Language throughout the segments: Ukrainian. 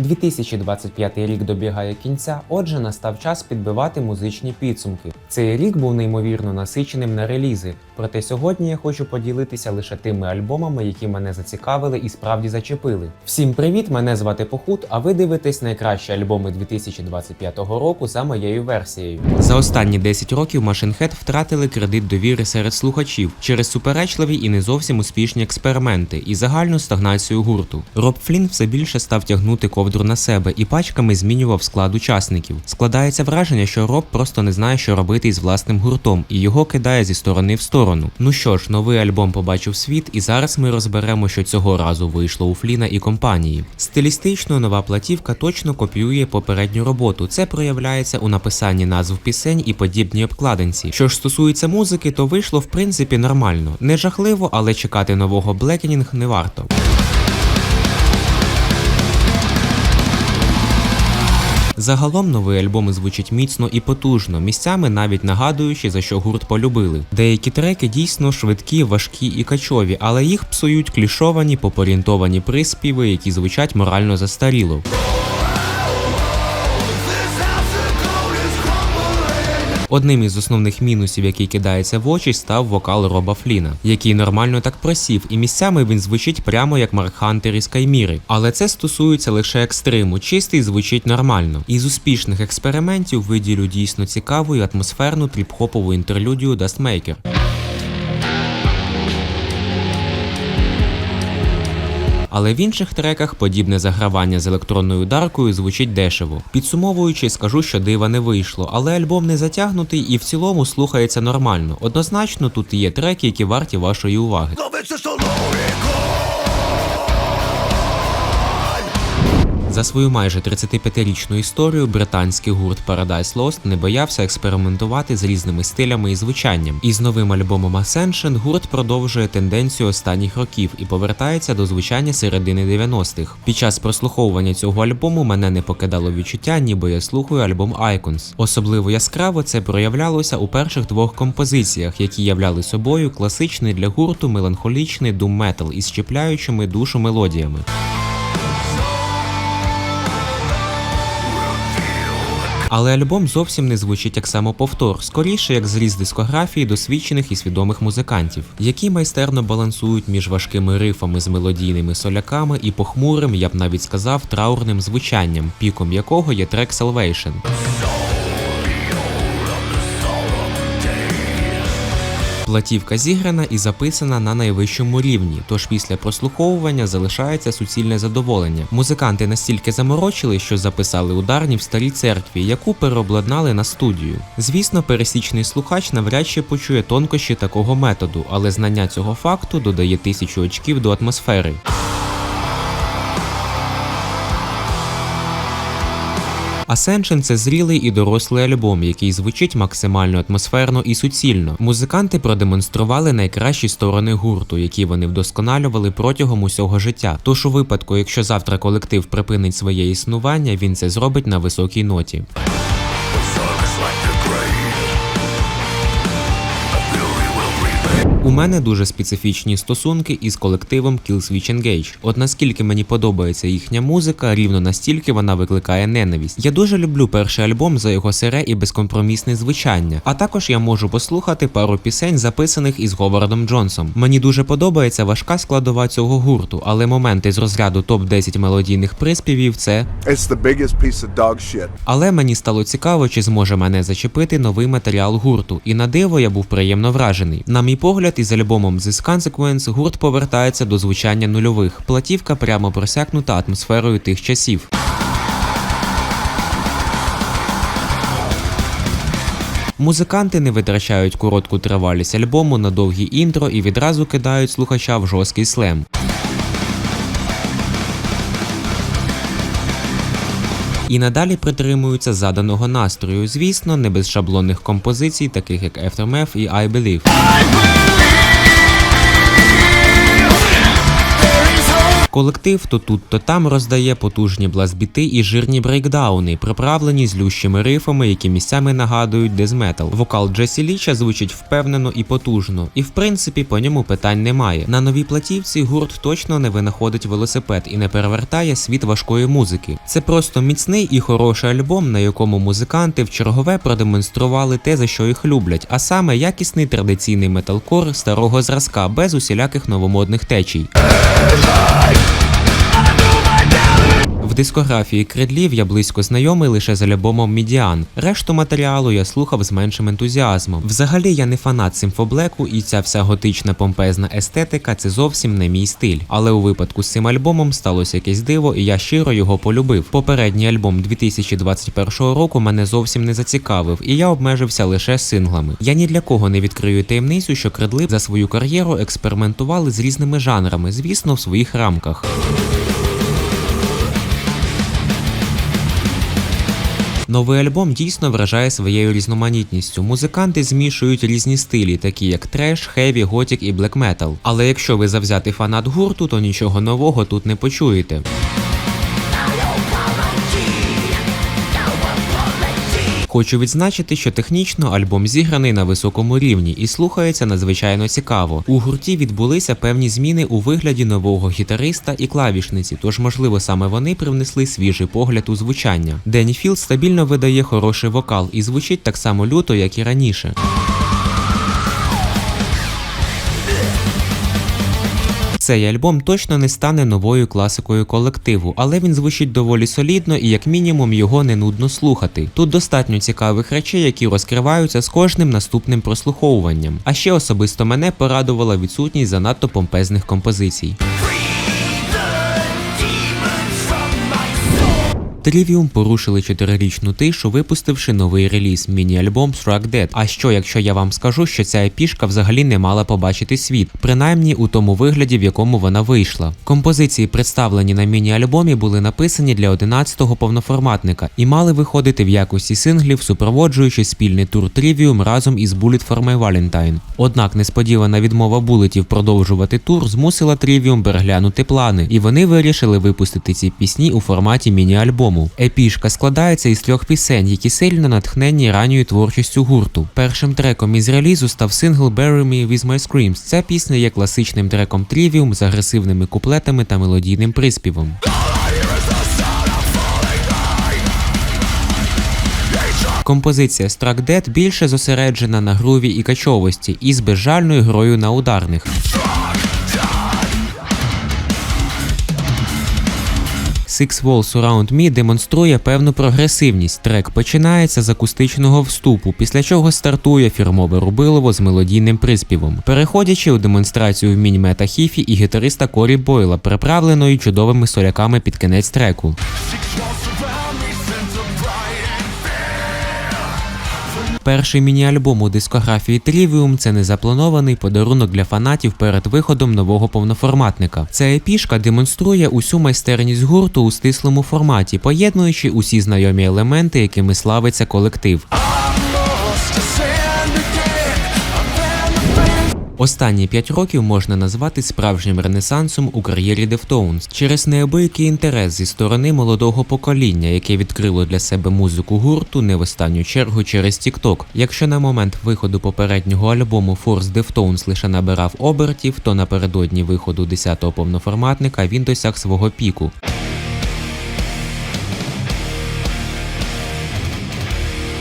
2025 рік добігає кінця, отже, настав час підбивати музичні підсумки. Цей рік був неймовірно насиченим на релізи. Проте сьогодні я хочу поділитися лише тими альбомами, які мене зацікавили і справді зачепили. Всім привіт! Мене звати Похут, а ви дивитесь найкращі альбоми 2025 року за моєю версією. За останні 10 років Machine Head втратили кредит довіри серед слухачів через суперечливі і не зовсім успішні експерименти і загальну стагнацію гурту. Роб Флін все більше став тягнути ковдру на себе і пачками змінював склад учасників. Складається враження, що Роб просто не знає, що робити із власним гуртом, і його кидає зі сторони в сторону. Ну що ж, новий альбом побачив світ, і зараз ми розберемо, що цього разу вийшло у Фліна і компанії. Стилістично нова платівка точно копіює попередню роботу. Це проявляється у написанні назв пісень і подібній обкладинці. Що ж стосується музики, то вийшло в принципі нормально. Не жахливо, але чекати нового Блекінінг не варто. Загалом новий альбом звучить міцно і потужно, місцями навіть нагадуючи, за що гурт полюбили. Деякі треки дійсно швидкі, важкі і качові, але їх псують клішовані, попорієнтовані приспіви, які звучать морально застаріло. Одним із основних мінусів, який кидається в очі, став вокал Роба Фліна, який нормально так просів, і місцями він звучить прямо як Марк Хантер із Кайміри. Але це стосується лише екстриму, чистий звучить нормально. Із успішних експериментів виділю дійсно цікаву і атмосферну тріп-хопову інтерлюдію Dustmaker. Але в інших треках подібне загравання з електронною даркою звучить дешево. Підсумовуючи, скажу, що дива не вийшло, але альбом не затягнутий і в цілому слухається нормально. Однозначно, тут є треки, які варті вашої уваги. За свою майже 35-річну історію британський гурт Paradise Lost не боявся експериментувати з різними стилями і звучанням. І з новим альбомом Ascension гурт продовжує тенденцію останніх років і повертається до звучання середини 90-х. Під час прослуховування цього альбому мене не покидало відчуття, ніби я слухаю альбом Icons. Особливо яскраво це проявлялося у перших двох композиціях, які являли собою класичний для гурту меланхолічний дум метал із щепляючими душу мелодіями. Але альбом зовсім не звучить як самоповтор, скоріше як зріз дискографії досвідчених і свідомих музикантів, які майстерно балансують між важкими рифами з мелодійними соляками і похмурим, я б навіть сказав, траурним звучанням, піком якого є трек Salvation. Платівка зіграна і записана на найвищому рівні, тож після прослуховування залишається суцільне задоволення. Музиканти настільки заморочили, що записали ударні в старій церкві, яку переобладнали на студію. Звісно, пересічний слухач навряд чи почує тонкощі такого методу, але знання цього факту додає тисячу очків до атмосфери. Ascension – це зрілий і дорослий альбом, який звучить максимально атмосферно і суцільно. Музиканти продемонстрували найкращі сторони гурту, які вони вдосконалювали протягом усього життя. Тож у випадку, якщо завтра колектив припинить своє існування, він це зробить на високій ноті. У мене дуже специфічні стосунки із колективом Killswitch Engage. От наскільки мені подобається їхня музика, рівно настільки вона викликає ненависть. Я дуже люблю перший альбом за його сире і безкомпромісне звучання. А також я можу послухати пару пісень, записаних із Говардом Джонсом. Мені дуже подобається важка складова цього гурту, але моменти з розряду топ 10 мелодійних приспівів це. It's the biggest piece of dog shit. Але мені стало цікаво, чи зможе мене зачепити новий матеріал гурту, і на диво я був приємно вражений. На мій погляд, із альбомом This Consequence гурт повертається до звучання нульових. Платівка прямо просякнута атмосферою тих часів. Музиканти не витрачають коротку тривалість альбому на довгі інтро і відразу кидають слухача в жорсткий слем. і надалі притримуються заданого настрою, звісно, не без шаблонних композицій, таких як Aftermath і I Believe. Колектив то тут, то там роздає потужні блазбіти і жирні брейкдауни, приправлені злющими рифами, які місцями нагадують дезметал. Вокал Джесі Ліча звучить впевнено і потужно, і в принципі по ньому питань немає. На новій платівці гурт точно не винаходить велосипед і не перевертає світ важкої музики. Це просто міцний і хороший альбом, на якому музиканти в чергове продемонстрували те, за що їх люблять, а саме якісний традиційний металкор старого зразка без усіляких новомодних течій. Дискографії Кредлів я близько знайомий лише з альбомом Мідіан. Решту матеріалу я слухав з меншим ентузіазмом. Взагалі я не фанат симфоблеку, і ця вся готична помпезна естетика це зовсім не мій стиль. Але у випадку з цим альбомом сталося якесь диво, і я щиро його полюбив. Попередній альбом 2021 року мене зовсім не зацікавив, і я обмежився лише синглами. Я ні для кого не відкрию таємницю, що Кредли за свою кар'єру експериментували з різними жанрами, звісно, в своїх рамках. Новий альбом дійсно вражає своєю різноманітністю. Музиканти змішують різні стилі, такі як треш, хеві, готік і блек метал. Але якщо ви завзятий фанат гурту, то нічого нового тут не почуєте. Хочу відзначити, що технічно альбом зіграний на високому рівні і слухається надзвичайно цікаво. У гурті відбулися певні зміни у вигляді нового гітариста і клавішниці, тож, можливо, саме вони привнесли свіжий погляд у звучання. Дені Філд стабільно видає хороший вокал і звучить так само люто, як і раніше. Цей альбом точно не стане новою класикою колективу, але він звучить доволі солідно і як мінімум його не нудно слухати. Тут достатньо цікавих речей, які розкриваються з кожним наступним прослуховуванням. А ще особисто мене порадувала відсутність занадто помпезних композицій. Trivium порушили чотирирічну тишу, випустивши новий реліз міні-альбом Struck Dead. А що, якщо я вам скажу, що ця епішка взагалі не мала побачити світ, принаймні у тому вигляді, в якому вона вийшла. Композиції, представлені на міні-альбомі, були написані для 11-го повноформатника і мали виходити в якості синглів, супроводжуючи спільний тур Trivium разом із Bullet for My Valentine. Однак несподівана відмова булетів продовжувати тур змусила Trivium переглянути плани, і вони вирішили випустити ці пісні у форматі міні-альбому. Епішка складається із трьох пісень, які сильно натхнені ранньою творчістю гурту. Першим треком із релізу став сингл Bury Me With My Screams. Ця пісня є класичним треком Trivium з агресивними куплетами та мелодійним приспівом. Композиція Struck Dead більше зосереджена на груві і качовості із безжальною грою на ударних. Six Walls Around Me демонструє певну прогресивність. Трек починається з акустичного вступу, після чого стартує фірмове рубилово з мелодійним приспівом, переходячи у демонстрацію вмінь Мета Хіфі і гітариста Корі Бойла, приправленої чудовими соляками під кінець треку. Перший міні-альбом у дискографії Trivium – це незапланований подарунок для фанатів перед виходом нового повноформатника. Ця епішка демонструє усю майстерність гурту у стислому форматі, поєднуючи усі знайомі елементи, якими славиться колектив. Останні 5 років можна назвати справжнім ренесансом у кар'єрі Deftones через неабиякий інтерес зі сторони молодого покоління, яке відкрило для себе музику гурту не в останню чергу через TikTok. Якщо на момент виходу попереднього альбому Force Deftones лише набирав обертів, то напередодні виходу 10-го повноформатника він досяг свого піку.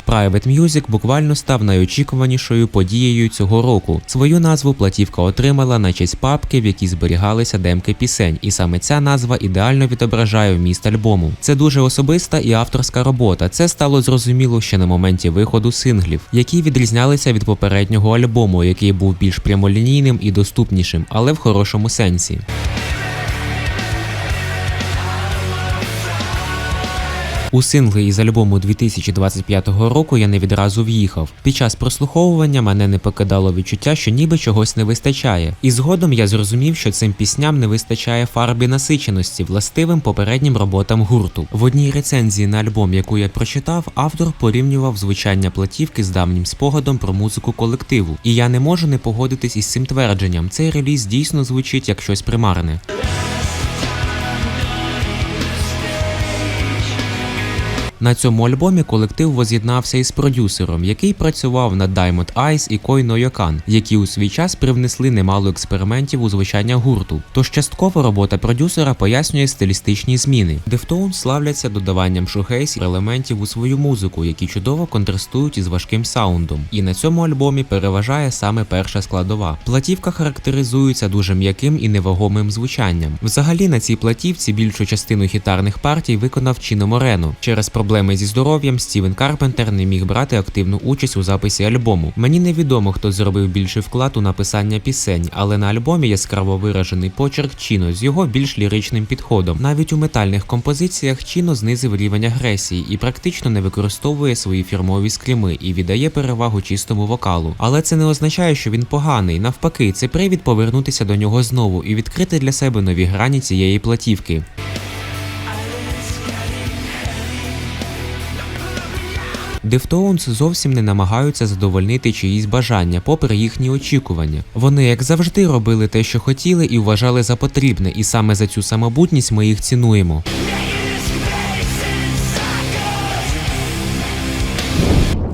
Private Music буквально став найочікуванішою подією цього року. Свою назву платівка отримала на честь папки, в якій зберігалися демки пісень, і саме ця назва ідеально відображає вміст альбому. Це дуже особиста і авторська робота. Це стало зрозуміло ще на моменті виходу синглів, які відрізнялися від попереднього альбому, який був більш прямолінійним і доступнішим, але в хорошому сенсі. У сингли із альбому 2025 року я не відразу в'їхав. Під час прослуховування мене не покидало відчуття, що ніби чогось не вистачає. І згодом я зрозумів, що цим пісням не вистачає фарбі насиченості, властивим попереднім роботам гурту. В одній рецензії на альбом, яку я прочитав, автор порівнював звучання платівки з давнім спогадом про музику колективу. І я не можу не погодитись із цим твердженням. Цей реліз дійсно звучить як щось примарне. На цьому альбомі колектив воз'єднався із продюсером, який працював над Diamond Eyes і Койно Йокан, які у свій час привнесли немало експериментів у звучання гурту. Тож частково робота продюсера пояснює стилістичні зміни. Deftones славляться додаванням шугейс елементів у свою музику, які чудово контрастують із важким саундом. І на цьому альбомі переважає саме перша складова. Платівка характеризується дуже м'яким і невагомим звучанням. Взагалі на цій платівці більшу частину гітарних партій виконав Чіно Морено. Через проблеми зі здоров'ям Стівен Карпентер не міг брати активну участь у записі альбому. Мені невідомо, хто зробив більший вклад у написання пісень, але на альбомі яскраво виражений почерк Чіно з його більш ліричним підходом. Навіть у метальних композиціях Чіно знизив рівень агресії і практично не використовує свої фірмові скріми і віддає перевагу чистому вокалу. Але це не означає, що він поганий. Навпаки, це привід повернутися до нього знову і відкрити для себе нові грані цієї платівки. Deftones зовсім не намагаються задовольнити чиїсь бажання, попри їхні очікування. Вони, як завжди, робили те, що хотіли, і вважали за потрібне, і саме за цю самобутність ми їх цінуємо.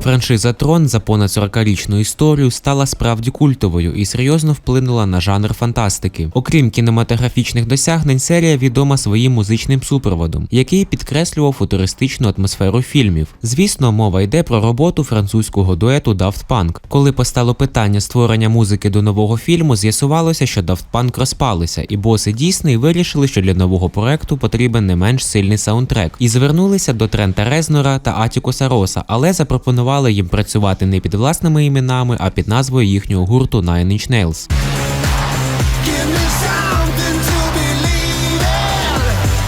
Франшиза Трон за понад 40-річну історію стала справді культовою і серйозно вплинула на жанр фантастики. Окрім кінематографічних досягнень, серія відома своїм музичним супроводом, який підкреслював футуристичну атмосферу фільмів. Звісно, мова йде про роботу французького дуету Daft Punk. Коли постало питання створення музики до нового фільму, з'ясувалося, що Daft Punk розпалися, і боси Дісней вирішили, що для нового проекту потрібен не менш сильний саундтрек, і звернулися до Трента Резнора та Атікуса Роса, але запропонували їм працювати не під власними іменами, а під назвою їхнього гурту Nine Inch Nails.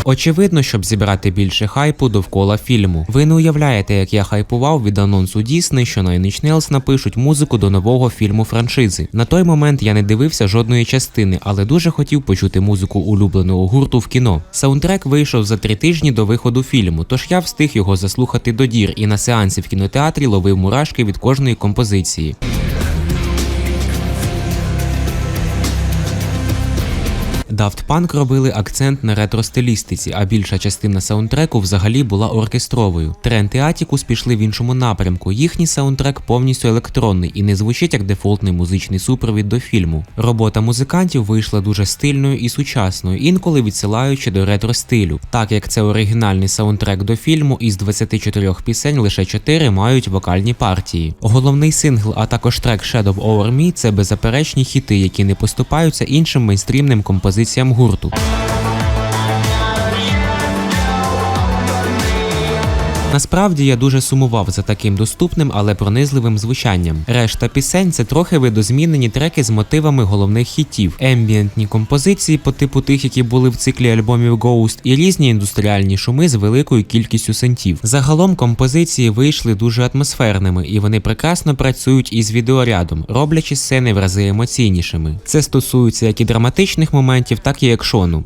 Очевидно, щоб зібрати більше хайпу довкола фільму. Ви не уявляєте, як я хайпував від анонсу Дісней, що Inch Nails напишуть музику до нового фільму франшизи. На той момент я не дивився жодної частини, але дуже хотів почути музику улюбленого гурту в кіно. Саундтрек вийшов за три тижні до виходу фільму, тож я встиг його заслухати до дір і на сеансі в кінотеатрі ловив мурашки від кожної композиції. Daft Punk робили акцент на ретро-стилістиці, а більша частина саундтреку взагалі була оркестровою. Трент і Атікус пішли в іншому напрямку. Їхній саундтрек повністю електронний і не звучить як дефолтний музичний супровід до фільму. Робота музикантів вийшла дуже стильною і сучасною, інколи відсилаючи до ретро-стилю. Так як це оригінальний саундтрек до фільму, із 24 пісень лише 4 мають вокальні партії. Головний сингл, а також трек Shadow Over Me – це беззаперечні хіти, які не поступаються іншим мейнстрімним композиціям гурту. Насправді я дуже сумував за таким доступним, але пронизливим звучанням. Решта пісень це трохи видозмінені треки з мотивами головних хітів, ембієнтні композиції по типу тих, які були в циклі альбомів Ghost, і різні індустріальні шуми з великою кількістю синтів. Загалом композиції вийшли дуже атмосферними, і вони прекрасно працюють із відеорядом, роблячи сцени в рази емоційнішими. Це стосується як і драматичних моментів, так і екшону.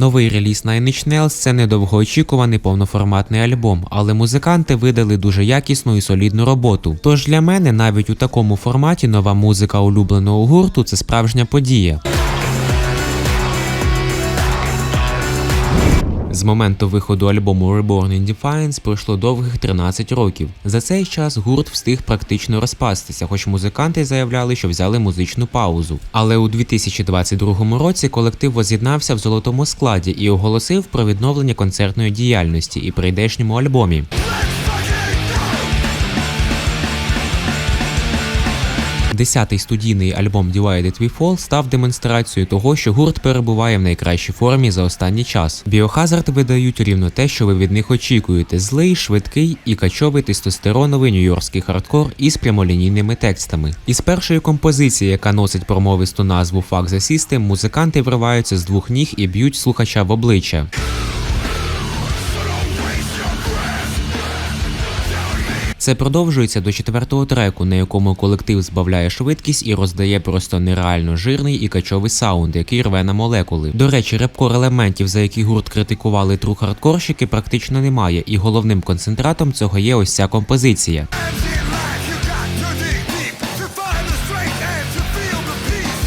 Новий реліз Nine Inch Nails – це недовгоочікуваний повноформатний альбом, але музиканти видали дуже якісну і солідну роботу. Тож для мене навіть у такому форматі нова музика улюбленого гурту це справжня подія. З моменту виходу альбому Reborn in Defiance пройшло довгих 13 років. За цей час гурт встиг практично розпастися, хоч музиканти заявляли, що взяли музичну паузу. Але у 2022 році колектив воз'єднався в золотому складі і оголосив про відновлення концертної діяльності і прийдешньому альбомі. Десятий студійний альбом Divided We Fall став демонстрацією того, що гурт перебуває в найкращій формі за останній час. Biohazard видають рівно те, що ви від них очікуєте: злий, швидкий і качовий тестостероновий нью-йоркський хардкор із прямолінійними текстами. Із першої композиції, яка носить промовисту назву Fuck the System, музиканти вриваються з двох ніг і б'ють слухача в обличчя. Це продовжується до четвертого треку, на якому колектив збавляє швидкість і роздає просто нереально жирний і качовий саунд, який рве на молекули. До речі, репкор елементів, за які гурт критикували тру хардкорщики, практично немає, і головним концентратом цього є ось ця композиція.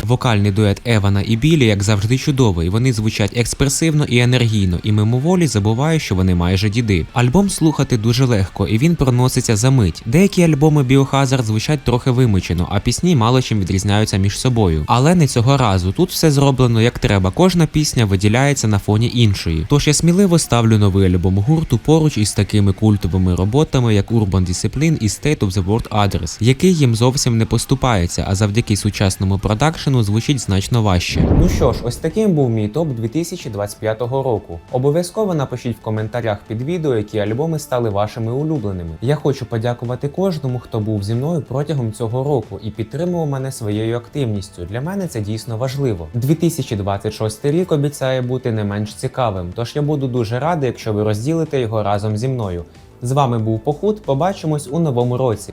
Вокальний дует Евана і Білі, як завжди, чудовий. Вони звучать експресивно і енергійно, і мимоволі забуваю, що вони майже діди. Альбом слухати дуже легко, і він проноситься за мить. Деякі альбоми Biohazard звучать трохи вимучено, а пісні мало чим відрізняються між собою. Але не цього разу. Тут все зроблено як треба. Кожна пісня виділяється на фоні іншої. Тож я сміливо ставлю новий альбом гурту поруч із такими культовими роботами, як Urban Discipline і State of the World Address, який їм зовсім не поступається, а завдяки сучасному продакшену звучить значно важче. Ну що ж, ось таким був мій топ 2025 року. Обов'язково напишіть в коментарях під відео, які альбоми стали вашими улюбленими. Я хочу подякувати кожному, хто був зі мною протягом цього року і підтримував мене своєю активністю. Для мене це дійсно важливо. 2026 рік обіцяє бути не менш цікавим, тож я буду дуже радий, якщо ви розділите його разом зі мною. З вами був Похуд. Побачимось у новому році.